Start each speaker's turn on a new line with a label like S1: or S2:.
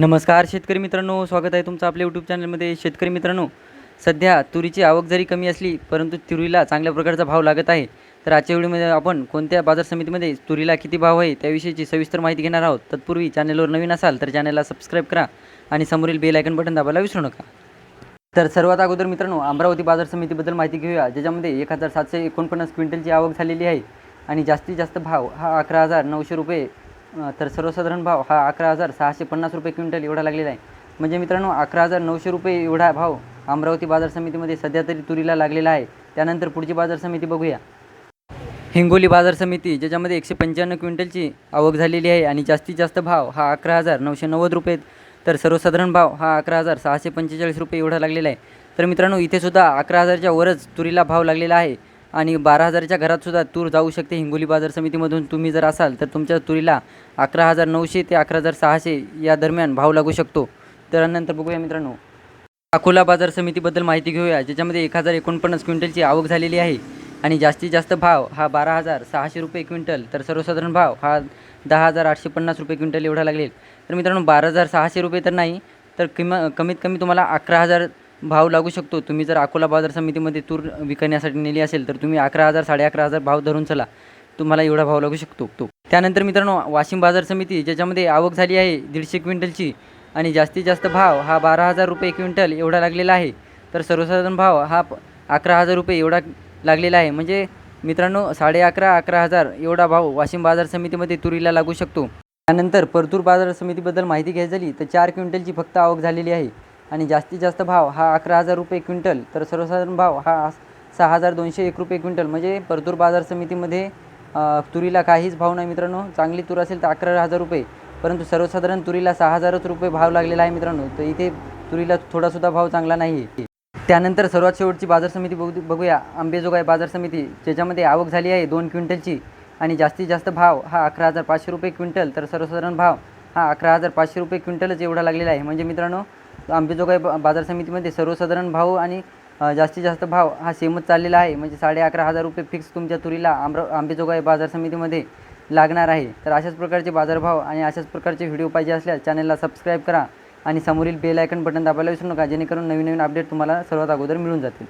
S1: नमस्कार शेतकरी मित्रांनो स्वागत आहे तुमचं आपल्या यूट्यूब चॅनलमध्ये शेतकरी मित्रांनो सध्या तुरीची आवक जरी कमी असली परंतु तुरीला चांगल्या प्रकारचा भाव लागत आहे. तर आजच्या व्हिडिओमध्ये आपण कोणत्या बाजार समितीमध्ये तुरीला किती भाव आहे त्याविषयीची सविस्तर माहिती घेणार आहोत. तत्पूर्वी चॅनलवर नवीन असाल तर चॅनलला सबस्क्राईब करा आणि समोरील बेल आयकन बटन दाबायला विसरू नका. तर सर्वात अगोदर मित्रांनो अमरावती बाजार समितीबद्दल माहिती घेऊया ज्याच्यामध्ये एक हजार सातशे एकोणपन्नास क्विंटलची आवक झालेली आहे आणि जास्तीत जास्त भाव हा अकरा हजार नऊशे रुपये तर सर्वसाधारण भाव हा अकरा हजार सहाशे पन्नास रुपये क्विंटल एवढा लागलेला आहे. म्हणजे मित्रांनो अकरा हजार नऊशे रुपये एवढा भाव अमरावती बाजार समितीमध्ये सध्या तरी तुरीला लागलेला आहे. त्यानंतर पुढची बाजार समिती बघूया. हिंगोली बाजार समिती ज्याच्यामध्ये एकशे पंच्याण्णव क्विंटलची आवक झालेली आहे आणि जास्तीत जास्त भाव हा अकरा हजार नऊशे नव्वद रुपये तर सर्वसाधारण भाव हा अकरा हजार सहाशे पंचेचाळीस रुपये एवढा लागलेला आहे. तर मित्रांनो इथेसुद्धा अकरा हजारच्या वरच तुरीला भाव लागलेला आहे. आणि बारा हजारच्या घरातसुद्धा तूर जाऊ शकते. हिंगोली बाजार समितीमधून तुम्ही जर असाल तर तुमच्या तुरीला अकरा हजार नऊशे ते अकरा हजार सहाशे या दरम्यान भाव लागू शकतो. तर नंतर बघूया मित्रांनो. अकोला बाजार समितीबद्दल माहिती घेऊया ज्याच्यामध्ये एक हजार एकोणपन्नास क्विंटलची आवक झालेली आहे. आणि जास्तीत जास्त भाव हा बारा हजार सहाशे रुपये क्विंटल तर सर्वसाधारण भाव हा दहा हजार आठशे पन्नास रुपये क्विंटल एवढा लागेल. तर मित्रांनो बारा हजार सहाशे रुपये तर नाही तर किम कमीत कमी तुम्हाला अकरा हजार भाव लागू शकतो. तुम्ही जर अकोला बाजार समितीमध्ये तूर विकण्यासाठी नेली असेल तर तुम्ही अकरा हजार साडे अकरा हजार भाव धरून चला. तुम्हाला एवढा भाव लागू शकतो. तो. त्यानंतर मित्रांनो वाशिम बाजार समिती ज्याच्यामध्ये आवक झाली आहे दीडशे क्विंटलची आणि जास्तीत जास्त भाव हा बारा हजार रुपये क्विंटल एवढा लागलेला आहे. तर सर्वसाधारण भाव हा प- अकरा हजार रुपये एवढा लागलेला आहे. म्हणजे मित्रांनो साडे अकरा अकरा हजार एवढा भाव वाशिम बाजार समितीमध्ये तुरीला लागू शकतो. त्यानंतर परतूर बाजार समितीबद्दल माहिती घ्यायची झाली तर चार क्विंटलची फक्त आवक झालेली आहे. आणि जास्तीत जास्त भाव हा अकरा हजार रुपये क्विंटल तर सर्वसाधारण भाव हा सहा हजार दोनशे एक रुपये क्विंटल. म्हणजे परतूर बाजार समितीमध्ये तुरीला काहीच भाव नाही मित्रांनो. चांगली तूर असेल तर अकरा हजार रुपये परंतु सर्वसाधारण तुरीला सहा हजारच रुपये भाव लागलेला आहे मित्रांनो. तर इथे तुरीला थोडासुद्धा भाव चांगला नाही आहे त्यानंतर सर्वात शेवटची बाजार समिती बघू बघूया. आंबेजोगाई बाजार समिती ज्याच्यामध्ये आवक झाली आहे दोन क्विंटलची आणि जास्तीत जास्त भाव हा अकरा हजार पाचशे रुपये क्विंटल तर सर्वसाधारण भाव हा अकरा हजार पाचशे रुपये क्विंटलच एवढा लागलेला आहे. म्हणजे मित्रांनो आंबेजोगाई बा- बाजार समितीमध्ये सर्वसाधारण भाव आणि जास्तीत जास्त भाव हा सेमच चाललेला आहे. म्हणजे साडे अकरा हजार रुपये फिक्स तुमच्या तुरीला आंब्र आंबेजोगाई बाजार समितीमध्ये लागणार आहे. तर अशाच प्रकारचे बाजारभाव आणि अशाच प्रकारचे व्हिडिओ पाहिजे असल्यास चॅनलला सबस्क्राईब करा आणि समोरील बेल आयकन बटन दाबायला विसरू नका जेणेकरून नवीन नवीन अपडेट तुम्हाला सर्वात अगोदर मिळून जातील.